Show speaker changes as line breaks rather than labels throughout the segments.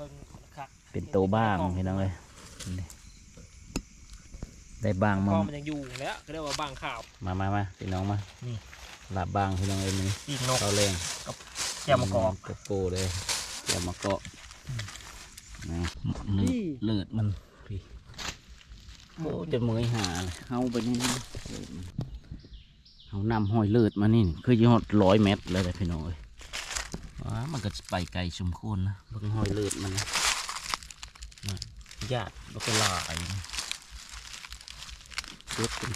บิ่งคัก
เป็นตัวบ้างพี่น้องเลยนี่ได้บ้าง
พ
มา
อมันยังอยู่แล้วก็เรียกว่าบางข่าว
มามามาพี่น้องมา
นี่
ลาบบ้างพี่น้องเอ้ยนี่
ปีกนก
เขาแรง
แก้วมะกอก
กระโปเลยแก้วมะกอกนะเลือดเลือดมันพี่โอ้จะเมยหาเลยเอาไปนี่นะเลือดมันเอานำหอยเลือดมานี่คือยี่ห้อร้อยเมตรเลยนะพี่น้องเอ้ยว้า มันก็ไปไกลสมควรนะเบิ่งหอยเลือดมันนะนะญาติแล้วก็ลายนะเลือดเป็น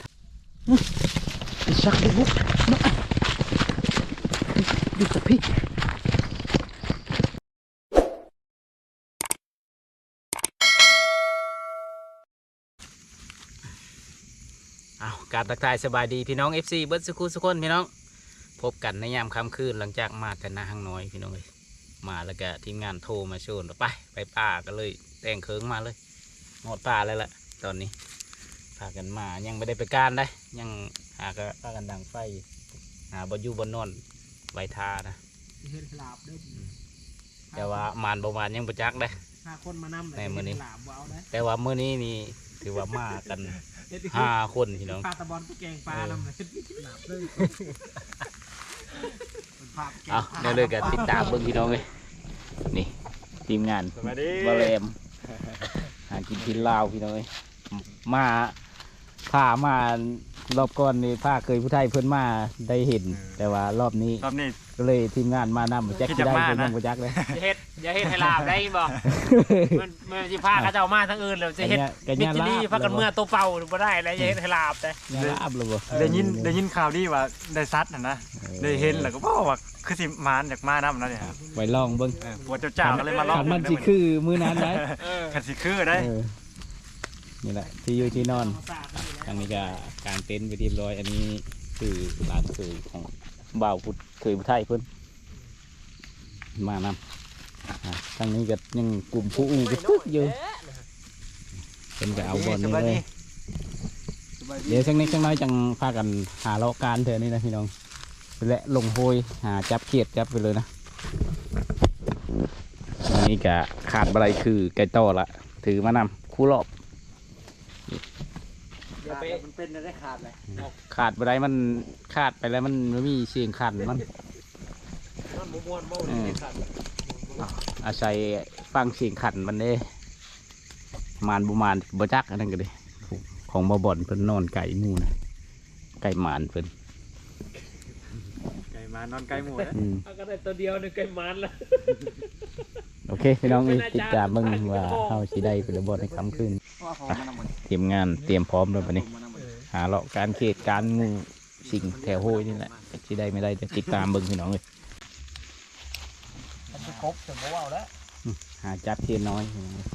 ไอ้ชักไอ้บุกนะดูกับพี่เอาการตักทายสบายดีพี่น้อง FC เบิร์ดสุขุสุคนพี่น้อง พบกันในยามค่ำคืนหลังจากมาแต่นาห้างน้อยพี่น้องเลยมาแล้วก็ทีมงานโทรมาชวนว่าไปไปป่าก็เลยแต่งเคิงมาเลยหมดป่าแล้วล่ะตอนนี้พากันมายังไม่ได้ไปการได้ ยังหาก็พากันดังไฟอยู่หาบอยู่บนนอนไวทานะ
เฮ็ดขลาบเด้อ
แต่ว่ามานประมาณยังประจักได้
พาคนมานำเลย
ในมื้อนี้
ขลาบว้าวนะ
แต่ว่าเมื่อนี้นี่ถือว่ามากัน
เฮ็ด
ห้าคนพี่น้อง
ปลาตะบอลไปแกงปลานำเลยเฮ็ดขลาบเลย เป็นภาพแกง
เอา
ปลา
เดี๋ยวเลยกันติดตามเบิ่งพี่น้องเลยนี่ทีมงาน
สวัสดี
บาเลมหากินที่ลาวพี่น้องเอ้ยมาผ้ามารอบก่อนนี่ผ้าเคยผู้ไทยเพิ่นมาได้เห็น แต่ว่ารอบนี้
รอบนี้
ก็เลยทีมงานมานำแจ็ค
คิด
ที่
จะ
ได้
มา
เพิ่น
นะ
ยังบ่จักเลย
อย่าเฮ็ดอย่าเฮ็ดให้ลาบได้บ่มันมันสิพาเขาเจ้ามาทั้งอื่นแล้วจะเฮ็ด
กัน
มิ
ยา
จิ
ลา
ลี่
บ
พักกันเมื่อตัวเป่าบ่ได้แล้วอย่าเฮ็ดให้ลาบได้
ยาลาบเลยบ่
ได้ยินได้ยินข่าวดีว่าได้ซัดนะนะ
ออ
ได้เห็นแล้วก็บอกว่าคือสิมานจากมาน้ำแล้วเนี่ย
ไว้ลองเบิ่ง
เออปวดเจ้าๆก็เลยมาลอง
คันมันสิคือมื้อนั้นได้
เออ
ขันสิคือได้
เออนี่แหละที่อยู่ที่นอนทางนี้ก็กางเต็นท์ไปเรียบร้อย อันนี้คือบ้านเคยของบ่าวพุทธเคยผู้ไทยเพิ่นมานำอ่าทางนี้ก็ยังกลุ่มผู้อู้ก็คึกอยู่เพิ่นก็เอาบอลนี่เลยเดี๋ยวสักนิดสักน้อยจังพากันหาเลาะการเถอะนี่นะพี่น้อง และลงโพยหาจับเขียดจับไปเลยนะอันนี้ก็ขาดอะไรคือไก่ต้อละถือมานำคู่รอบ
มันเป็นได้ขาดเลย
ขาดอะไรมันขาดไปแล้วมันไม่มีเสียงขันมัน
มันบ่ม่วนบ่
อืม
ได้สั่น
อาศัยฟังเสียงขันมันเด้มานบุมานบจักอันนั้นก็เลยของบบ่อนเพิ่นนอนไก่หมูนะไก่หมานเพิ่น
ไก่ มานอนไก่หมูนะ
อืม
เอาก็ได้ตัวเดียวนึงไก่มันละ
โอเคพี่น้องนี่ติดตามเบิ่งว่าเฮาสิได้เป็นบอในคำคืน
ว่าพอมานำหมด
ทีมงานเตรียมพร้อมแล้วปะนี้ หาเลาะการเขตการงูสิ่งแถวโห้ยนี่แหละสิได้ไม่ได้จะติดตามเบิ่งพี่น้องเลย
มันสิครบถึงบ่เว้าแล้ว
หาจับเทียนน้อยพี่น้องเอ้ย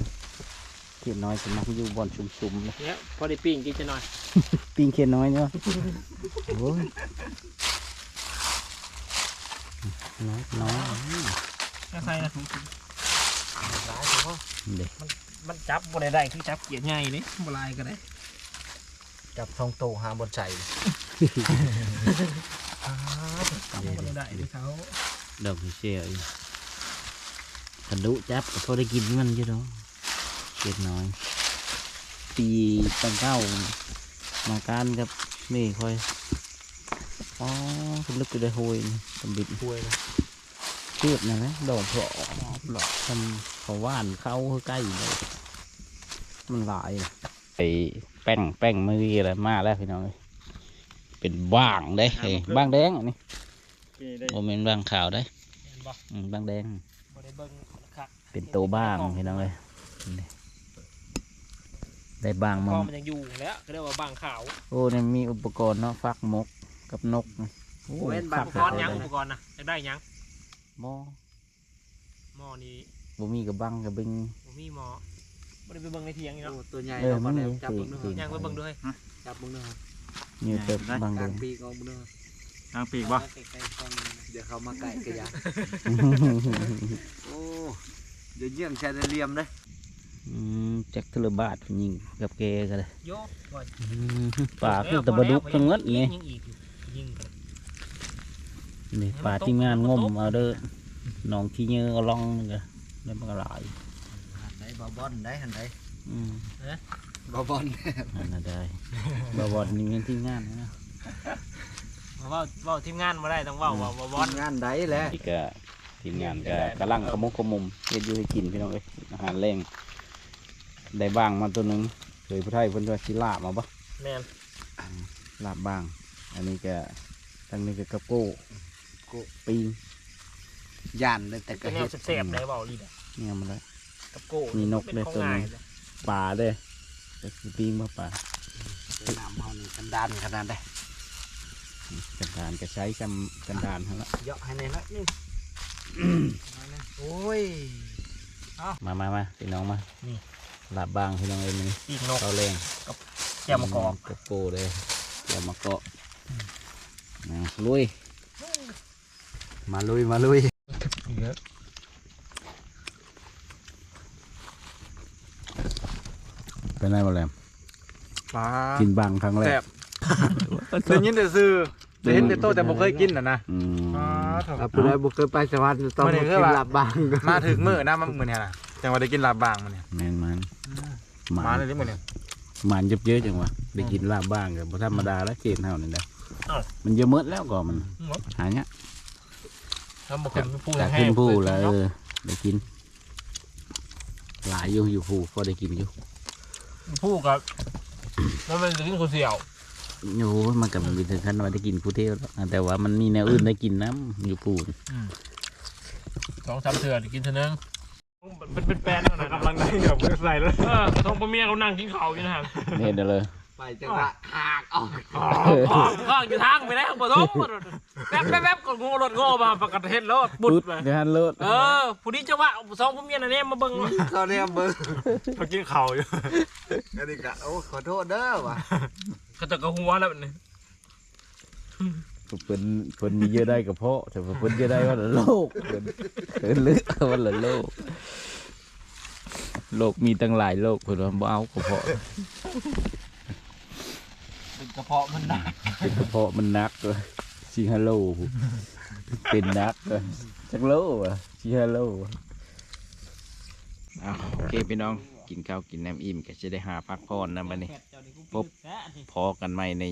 เทียนน้อยสมักอยู่บอนชุมๆนะ
เนี่ยพอได้ปิ้งกินจะหน่อย
ปิ้งเทียนน้อยเนาะ โอ้ย น้อยน้อย
ใส่นะหลายเฉพาะ
เด็ก
มันจับบ่ได้ได้คือจับเกียร์ใหญ่นี่บ่ลายก็ได้
จับทองโตหาบนใจ
จับบ่ได้ที่เขา
ดอกเชียวอีกขันดุจับก็พอได้กินมันอยู่เนาะเทียนน้อย ปีตั้งเก้ามาการกับนี่ค่อยอ๋อคุณลึกไปได้โหยนี่ ตำบิด
ป่วยนะ
เชือดนะนะดอกเพาะหลอกทำเขาว่านเข้าใกล้เลยมันหลายนะไอ้แป้งแป้งมืออะไรมาแล้วพี่น้องเอ้ยเป็นบ้างได้ไอ้บ้างแดงอันนี้
ได้
โมเมนต์บ้างขาวได้
เห็นบ่
อืมบ้างแดง
บ่ได้เบิ่งคัก
เป็นตัวบ้างพี่น้องเลยนี่ได้บ้าง
พ
มา
อมันยังอยู่แล้วก็เรียกว่าบางขาว
โอ้เนี่ยมีอุปกรณ์เนาะฟักมกกับนกนะ โอ้
เว้นบาง
คั
อุป
ก
กรณ์ยัง
เล
อุปกรณ์นะจะได้ยัง
หม้อ
หม้อนี้
บ่มีกับบังกับบึง
บ่มีหม้อบ่ได้ไปเบิ่งในเถียงนี่เนาะ
ตัวใหญ่
เออ
เรา
มั
ก็
น
ได้
มี
จับ
สี
มึง
สี
เนาะ
ยังไปเบิ่งด้วย
จับมึงเนาะ
นี่เติบบัง
ก
แด
ลาง
ง
ปีกองมึงเนาะ
ทางปีกบ่
ใกล้ๆกล้องเดี๋ยวเขามาไก่กระยาโอ้เดี๋ยวเยี่ยมชายเรียมเลย
อืมจักทะเลบาทยิงกับแกกันเลย
โยบ่
อืมป่าคือตะบะดุกทั้งหมดนี่
ยิงอีกอยู่ยิงกัน
นี่ป่าที่งานงมเอาเด้อหนองที่เยอะเอาล่องนี่ก็แล้วมันก็หลาย
ได้บอบอนได้หันได้
อืม
บอบอน
อันนั้นได้บาวบอดนี่เป็นที่งานนะ
เว่าเว่าทีมงานมาได้ต้องเว่าเว่าเว่าบอล
งานได้แหละ
อีกก็ทีมงานก็กำลังขมุกขมุมเฮ็ดอยู่ให้กินพี่น้องเอ้ยอาหารแรงได้บ้างมาตัวหนึงเคยผู้ไทยเพิ่นว่าสิลาบมาบ่
แมน
ลาบบ้าง อันนี้ก็ทางนี้ก็กระโก้ โก้ปิง
ย่านเลยแต่ก็
เป็นแน
เฮ็
ว
ด
เสพๆได้เบาลีดอะ
เนี่ยมันได้
กับโก้
มีนก
เป็น
ด้วย
ของ
ตัวหนึ่
ง่าย
ง
เลย
ปลาเด้แต่คือปิงมาปลา
น้ำเฮานี่กันดานขนาดได้
กันดานก็ใช้กันกันดานทั้งละ
เยอะให้ในน้อยนึงโอ้ย
มามามาพี่น้องมานี่ลาบบ้างพี่น้องเอ้ยมัน
ปีกนก
เราแรง
แก้วมะกอก
กระโก้เลยแก้วมะกอกนะลุย
มาลุย มาลุย
เป็นไรบ้างแลม
ปลา
กินบางครั้งแร
แซ่
ก
บได้ยินแต่ซื้อได้เห็นแต่โตแต่บ่เคยกินน่ะนะ
อืม
ถ้าผู้ใดบ่เคยไปสวรรค์ต้อง
มื้อนี้
มา
คือ
กิน
ว่า
ลาบบาง
มาถึงมื้อนะมามื้อนี้น่ะจังว่าได้กินลาบบางมื้อนี้
แมนมันห
มา
มา
เลยดิมื้อนี้
หมันเยอะๆจังวะได้กินลาบบ้างกับธรรมดาแล้วเกณฑ์เท่านี้ได้มันเยอะเมดแล้วก็มันหายเนี้ย
ทำบุคคลผู้
จาก
แห้
ขึ้
ง
นผู้แล้วเออได้กิน หลายอยู่อยู่ผู้พอได้กินอยู่
ผู้กับแล้วมันจะกินคนเสี่ยว
โอ้ยมันกับมีถึงขั้นว่าได้กินผู้เที่ยวแล้วแต่ว่ามันมีแนวอื่นได้กินน้ำอยู่ผู้
สองสามเถื่อนกินเท่านึงเป็นเป็นแฟนแล้วนะกำลังนั่งกับใส่แล้วเออท้องพ่อเมียเขานั่งกินข้าวอยู่นะฮะ
เห็นเลย
ไปจังหวะหากออก
ข้างอยู่ทางไปได้ของปฐมแป๊บแป๊บแป๊บก็งูรถโง่มาประกาศเห็นรถบุดไป
เดี๋ยวฮันเลิศ
เออผู้นี้จะว่าสองพ่อเมียน่ะเนี่ยมาเบิ่ง
เขาเนี่ยเบิ่ง
เขากินข้าวอยู่
อันนี้ก็โอ้ขอโทษเด้อว่ะ
เขาจะกระหัวแล้วแบบนี้
เพิ่นเพิ่นมีเยอะได้กับเพาะแต่ว่าเพิ่นเยอะได้ว่าละโลกเพิ่นเพิ่นลึกว่าละโลกโลกมีตั้งหลายโลกเพิ่นว่าบ่เอากระเพาะ
เป็นก ระเพาะมันหนัก
เป็นกระเพาะมันนักเลยชิฮัลโหลเป็นนักเลยจักโลอะชิฮัลโหลอ้าวโอเคพี่น้องกินข้าวกินน้ำอิ่มก็จะได้หาพักผ่อนนะบัดนี้ พบ พอกันใหม่ใน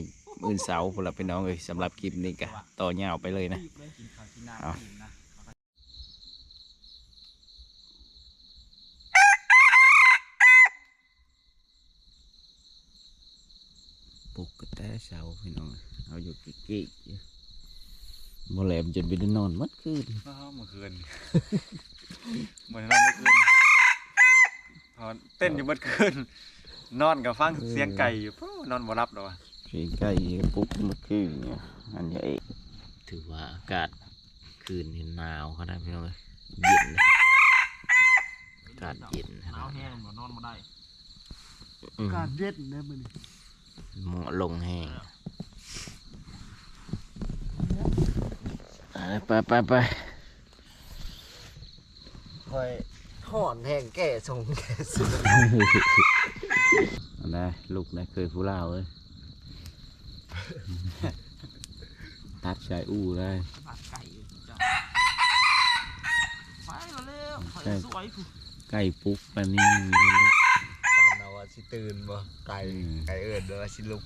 มื้อเสาร์พุ่นละพี่น้องเอ้ยสำหรับคลิปนี้ก็ต่อยาวไปเลยนะ เอา ปลุกกระแตเสาพี่น้องเอาอยู่กิ๊กๆบ่แหลมจนไปได้นอนมัดคืน
อ้าวเมื่อคืนเหมือนเราเมื่อคืนพอเต้นอยู่เมื่อคืนนอนกับฟังเสียงไก่อยู่ปุ๊บนอนบ่รับดอกว่ะ
เสียงไก่ปลุกเมื่อคืนเนี่ยอันนี้เองถือว่าอากาศคืนนี้หนาวขนาดพี่น้องเอ้ยเย็นเลยอากาศเย็นข
หนา
นาด
วแห้งบ่นอนบ่ได้
อืม
การเย็ดเด้อมื้อนี้
หมอลงแห้งไปไปไป
คอยถอนแห้งแก่ทรงแก่สุด
อันได้ลูกได้เคยผู้เล่าเอ้ยตัดชายอู้ได้
บาดไก่อยู่จ้ะไปแล้วเร็ว
ใช่
สวยผู้
ไก่ปุ๊กแบบนี้
ตื่นบ่ไก่
อืม
ไก่เอิ้นเด้อว่าสิลุก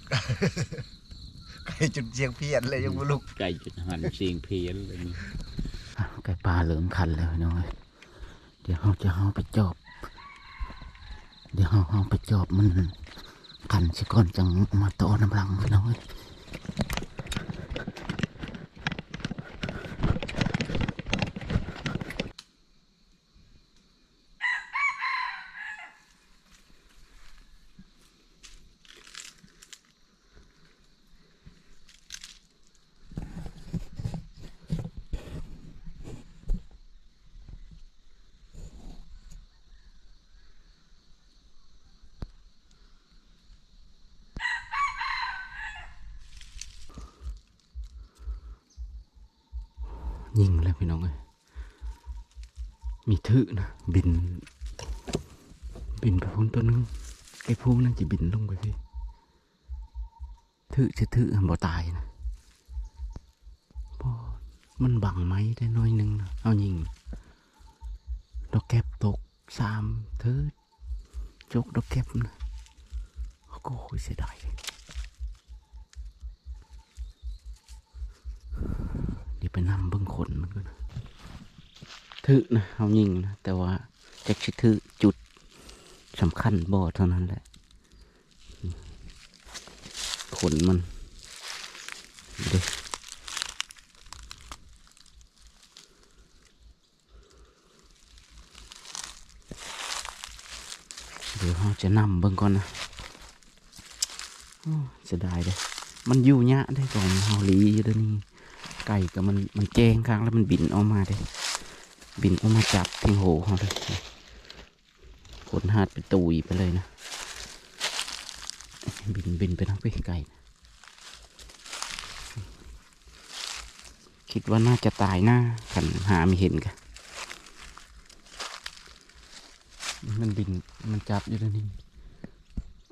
ไก่จุดเสียงเพี้ยนเลยยังบ่ลุก
ไก่จุดหันเสียงเพี้ยนเลยนี่อ้าวไก่ปลาเหลิมคันแล้วน้องเอ้ยเดี๋ยวเราจะเอาไปจอบ เดี๋ยวเราเอาไปจอบมันคันสิก่อนจังมาต่อน้ำลังพี่น้องเอ้ย ยิงแล้วพี่น้องเอ้ยมีถือนะบิน บินไปพ้นตัวนึงไอ้พวกนั้นจะบินลงไปพี่ถือจะถือบ่ตายนะพอมันบังไม้ได้น้อยนึงนะเอายิงดอกแก็บตกสามเทิดจกดอกเก็บนะโอ้โหเสียดายเลย เดี๋ยวไปนำเบิ้งขนมันก็นะถือนะเอายิงนะ แต่ว่าจะชิถือจุดสำคัญบ่อเท่านั้นแหละ ขนมันเด็เดี๋ยวเราจะนำเบิ่งก่อนนะโอ้เสียดายเลยมันอยู่ยะได้ก่อนเฮาลีอยู่เด้อนี่ ไก่กับมันมันแจ้งข้างแล้วมันบินออกมาเด้บินออกมาจับทิ้งโหเขาเลยขนหาดไปตุยไปเลยนะบินบินไปทางไปไกลนะคิดว่าน่าจะตายหน้าขันหาไม่เห็นกันมันบินมันจับอยู่ตรงนี้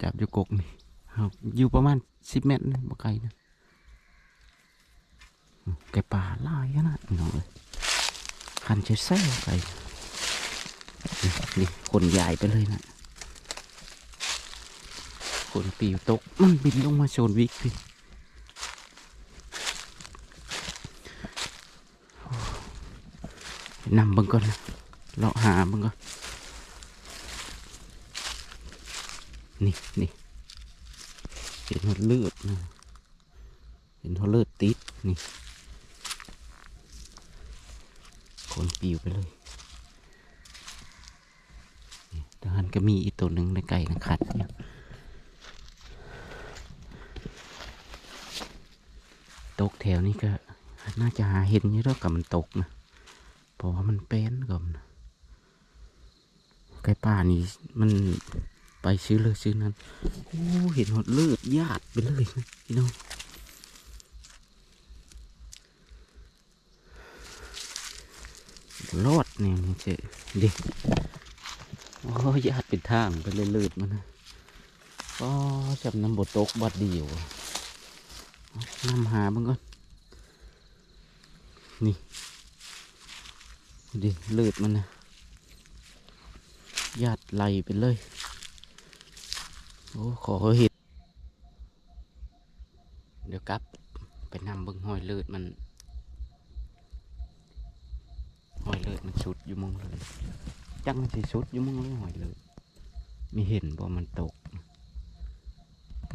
จับอยู่กกนี่อาอยู่ประมาณสิบเมตรนะบ่ไกลนะ ไก่ป่าลายขนาดนี้น้องเลยขันเชแซ่ไก่นี่นี่คนใหญ่ไปเลยนะฝนปิวตกมันบินลงมาโซนวิกพี่โอ้ไปนำบังก่อนนะเลาะหาบังก่อนนี่นี่เห็นหัวเลือดนะเห็นหัวเลือดติดนี่ค นปิวไปเลยนี่ทหารก็มีอีกตัวหนึ่งในไก่นะขัดอยู่ตกแถวนี้ก็น่าจะหาเห็นอยู่แล้วกับมันตกนะเพราะว่ามันเป็นกับนะไก่ป่านี่มันไปซื้อเลยซื้อนั้นโอ้เห็นหดเลือดญาติไปเลยนะพี่น้อง รอดเนี่ยมันเจอด็กโอ้ญาติเป็นทางไปเลยลืดมันนะก็จำน้ำบทตกบัดเดียวนำหาบ้างก่อนนี่ดิเลือดมันนะญาติไหลไปเลย โอ้ขอเห็ดเดี๋ยวกลับ ไปนำเบิ้งหอยเลือดมัน หอยเลือดมันสุดอยู่มองเลยจังมันสิสุดอยู่มองเลยหอยเลือดมีเห็นบ่มันตก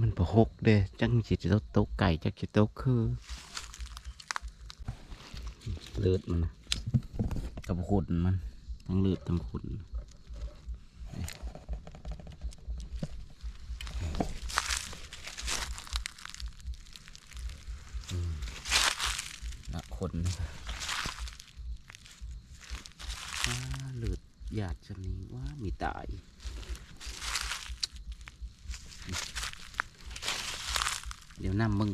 มันประหกเด้จังสิจะตกไก่จักสิตกคือ เลือดมันกับขุนมันทั้งเลือดทั้งขุนละคนนะครับว้าเลือด หยาดชนี้ว่ามีตายเดี๋ยวนำมึง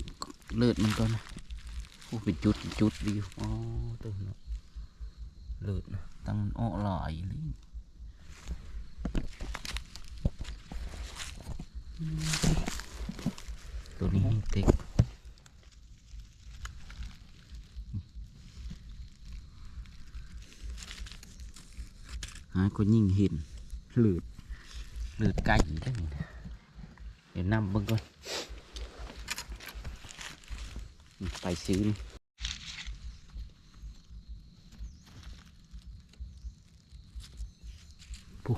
เลือดมันก่อนนะโอ้เป็นจุดจุดดีอ๋อตัวเนาะเลือดนะตั้งอ้อหลายเลยตัวนี้เต็กาคนยิ่งเห็นเลือดเลือดไก่ได้งเดี๋ยวนำเบิ่งก่อนไปซื้อนี่ปุ๊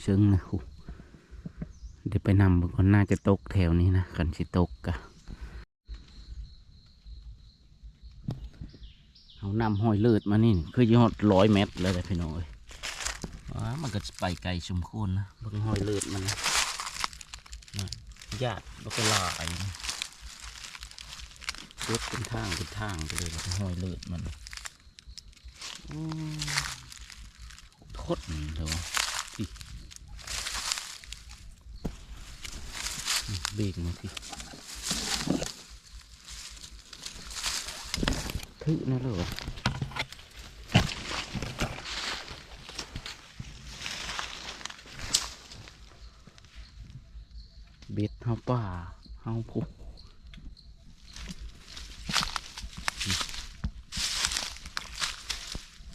เชิงนะคูเดี๋ยวไปนำบุคนน่าจะตกแถวนี้นะกันสิตกกะเอานำห้อยเลือดมานี่คือยอดร้อยเมตรเลยพี่น้อย ว้ามันก็ไปไกลสมควรนะเบิ่งห้อยเลือดมันนะนะญาติแล้วก็ลายนะรถเป็นทางเป็นทางไปเลยแล้วก็ห้อยเลือดมันอืมทดเดี๋ยวสิเบรกมาสิทึนะเลยเบ็ดเฮาป่า เฮาผูก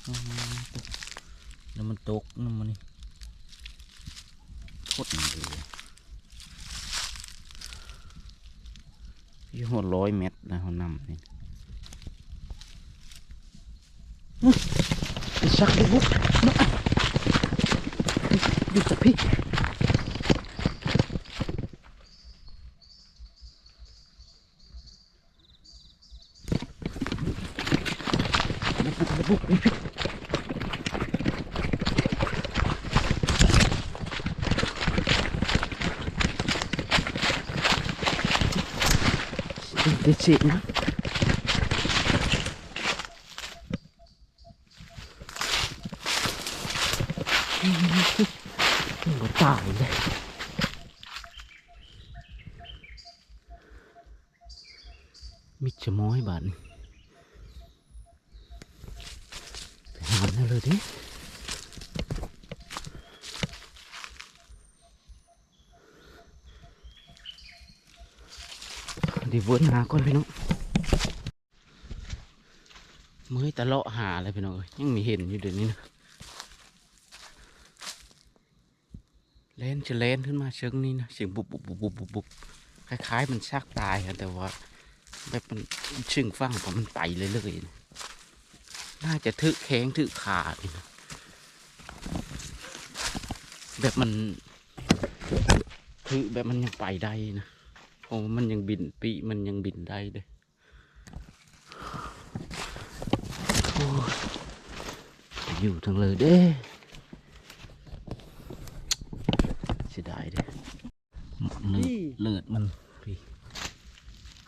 อ๋อตกแล้วมันตกน้ำมันนี่ดเลยยี่ห้อร้อยเมตรนะเขานำนี่ชักดิบุกดูกับพี่บุกพี่ เด็ดสินะก็ตายเลยมิดจะม้อยบาดนไปหามัน เดี๋ยววนหาก่อนพี่น้องเมื่อยตะเลาะหาเลยพี่น้องยังมีเห็นอยู่เดี๋ยวนี้นะเล่นจะเล่นขึ้นมาเชิงนี้นะเสียงบุบบุบบุบบุบบุบคล้ายๆมันซากตายแต่ว่าแบบมันชึ่งฟังพอมันไปเลยเลยๆนะน่าจะทึกแข้งทึกขาดนะแบบมันทึกแบบมันยังไปได้นะ อ้มันยังบินปีมันยังบินได้เลยโอ้ยอยู่ทั้งเลยเด้เสียดายเด้เลือดเลือดมันพี่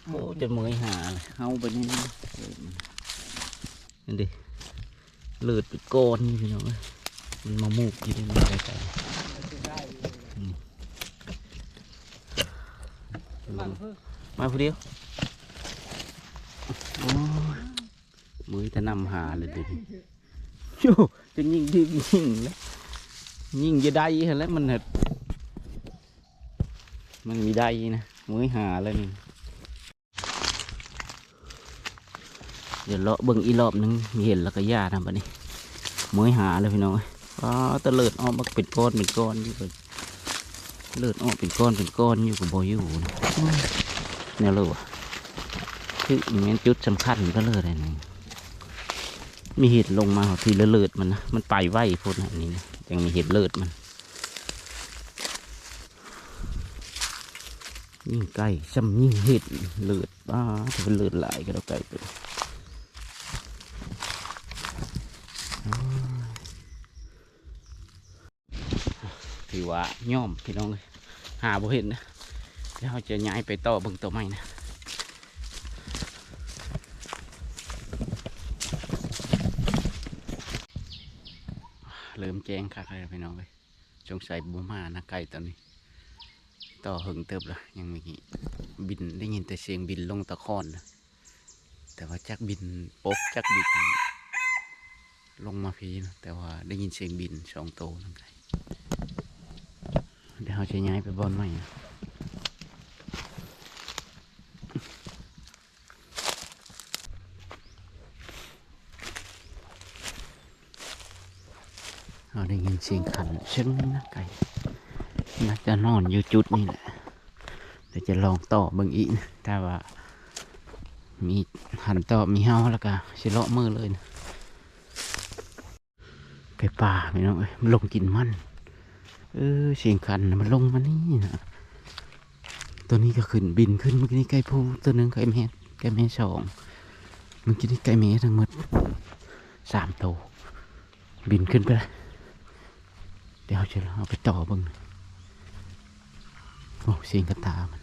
โอ้จะเมยหาเลยเอาไปนี่นะเลือดมันนั่นดิเลือดเป็นก้อนนี่พี่น้องเอ้ยมันมามูกอยู่ในนี้ไกลๆอืม มาผู้เดียวโอ้ยมือจะนำหาเลยดิโย่จะยิงยิงยิงแล้วยิงจะได้เห็นแล้วมันเห็ดมันมีได้นะมือหาเลยนี่เดี๋ยวเลาะเบิ่งอีรอบนึงเห็นแล้วก็ย่าทำปะนี่มือหาเลยพี่น้องอ๋อตะเลิดออกมาเป็นก้อนเป็นก้อนอยู่เพิ่น เลิดออกเป็นก้อนเป็นก้อนอยู่กับบอยู่นะเนี่ยเลยวะคือมันจุดสำคัญก็เลยอดอะไรนี่มีเห็ดลงมาทีละเลิดมันนะมันไปไหวพดนอันนี้นะยังมีเห็ดเลิดมันยิ่งไก่ซ้ำยิ่งเห็ดเลือดบ้าถ้าเป็นเลือดหลายก็เราไก่ไปโอ้ยถือ ว่าย่อมพี่น้องเลยหาบ่เห็นนะแล้วจะย้ายไปต่อบิ่งตัวใหม่นะเริ่มแจ้งคักเลยพี่น้องเลยสงสัยบูมานะไก่ตอนนี้ ต่อหึงเติบละยังมีบินได้ยินแต่เสียงบินลงตะคอนนะแต่ว่าจักบินปกจักบินลงมาพีนะแต่ว่าได้ยินเสียงบินสองโตนั่นไง เราจะย้ายไปบอนใหม่เราได้ยินเสียงขันชึ้งนะไก่น่าจะนอนอยู่จุดนี้แหละเดี๋ยวจะลองต่อเบิ่งอีกนะถ้าว่า มีหันต่อมีเฮาแล้วก็สิเลาะมือเลยนะไปป่าไม่น้องเอ้ยมันลงกินมัน เออเสียงขันมันลงมานี่นะตัวนี้ก็ขึ้นบินขึ้นเมื่อกี้นี้ไก่พูตัวหนึ่งไก่แม่ไก่แม่สองเมื่อกี้นี้ไก่แม่ทั้งหมดสามตัวบินขึ้นไปเลยเดี๋ยวจะเอาไปต่อเบึงโอ้เสียงกระตามัน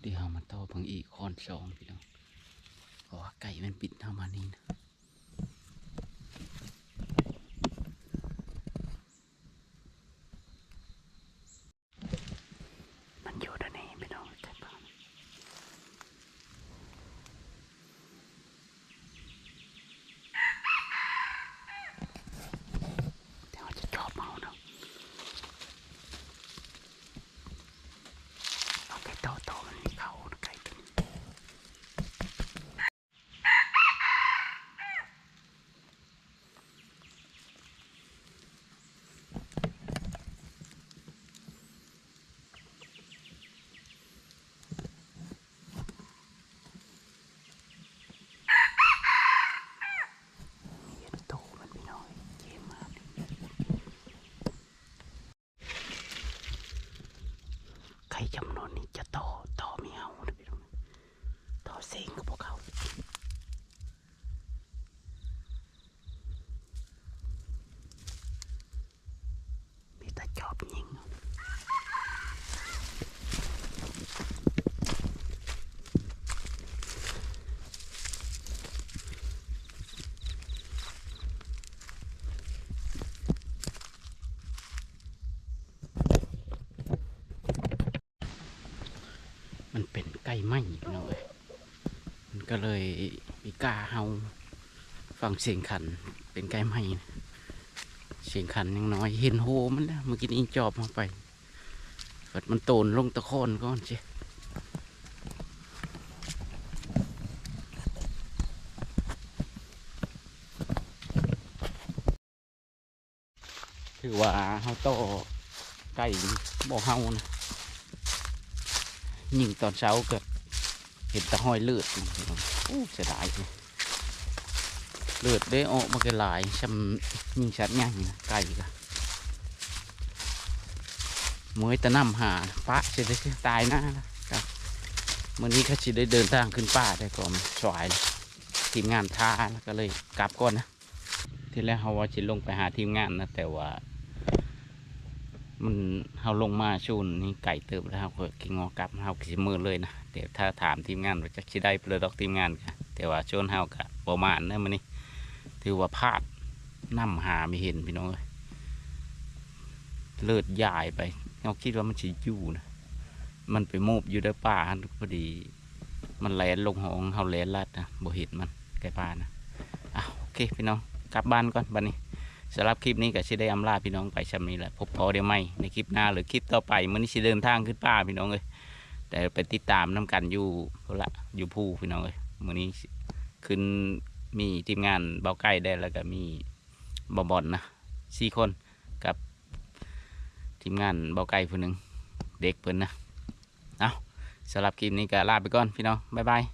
เดี๋ยวมาต่อบังอีกคอนสองพี่น้อง ว่าไก่มันปิดเข้ามานี่นะมันอยู่ด้านนี้พี่น้องแต่บ้านเดี๋ยวจะจอบเมาเนาะเอาไก่โตโตๆมันมีเขานะไก่ตัวนี้ อบยิงมัน ไก่ไหมพี่น้องเอ้ยมันก็เลยมีกล้าเฮาฟังเสียงขันเป็นไก่ไหมนะเสียงขันยังน้อยเห็นโหมันนะเมื่อกี้นี้จอบมาไปเกิดมันโตนลงตะโคนก่อนเจ้ถือว่าเฮาโตไก่บ่เฮานะ ยิงตอนเช้าเกิดเห็นตะห้อยเลือดองโอ้เสียดายเลยเลือดได้ออกมาเกหลายช้ำยิงชัดง่ายนะไก่ก็มวยตะนำหาปะจะได้ตายหน้าละครับมื่อนี้เขาจะได้เดินทางขึ้นป่าได้ก่อนสวายเลยทีมงานท่าแล้วก็เลยกลับก่อนนะที่แรกเขาว่าจะลงไปหาทีมงานนะแต่ว่า มันเขาลงมาชูนนี่ไก่เติบแล้วเขาก็กิงอกลับเขากิมือเลยนะเดี๋ยวถ้าถามทีมงานว่าจะชิได้เปลือกดอกทีมงานกันแต่ว่าชวนเขากะประมาณนั้นมันนี่ถือว่าพลาดน้ำหาไม่เห็นพี่น้องเอ้ยเลือดยายไปเราคิดว่ามันจะอยู่นะมันไปโมบอยู่ในป่าหั่นพอดี มันแหลนลงหองเขาแหลนลัดนะบ่เห็นมันไก่ป่านะอะโอเคพี่น้องกลับบ้านก่อนบัดนี้ สำหรับคลิปนี้ก็สิได้อำลาพี่น้องไปชำนี้แหละพบพอเดี๋ยวไม่ในคลิปหน้าหรือคลิปต่อไปมื้อนี้สิเดินทางขึ้นป่าพี่น้องเอ้ยแต่ไปติดตามน้กันอยู่พุ่นละอยู่ภูพี่น้องเอ้ยมื้อนี้ขึ้นมีทีมงานเบาใกล้ได้แล้วก็มีบอบอลนะสี่คนกับทีมงานเบาใกล้ผู้หนึ่งเด็กเพิ่นนะ เอาสำหรับคลิปนี้ก็ลาไปก่อนพี่น้อง บ๊ายบาย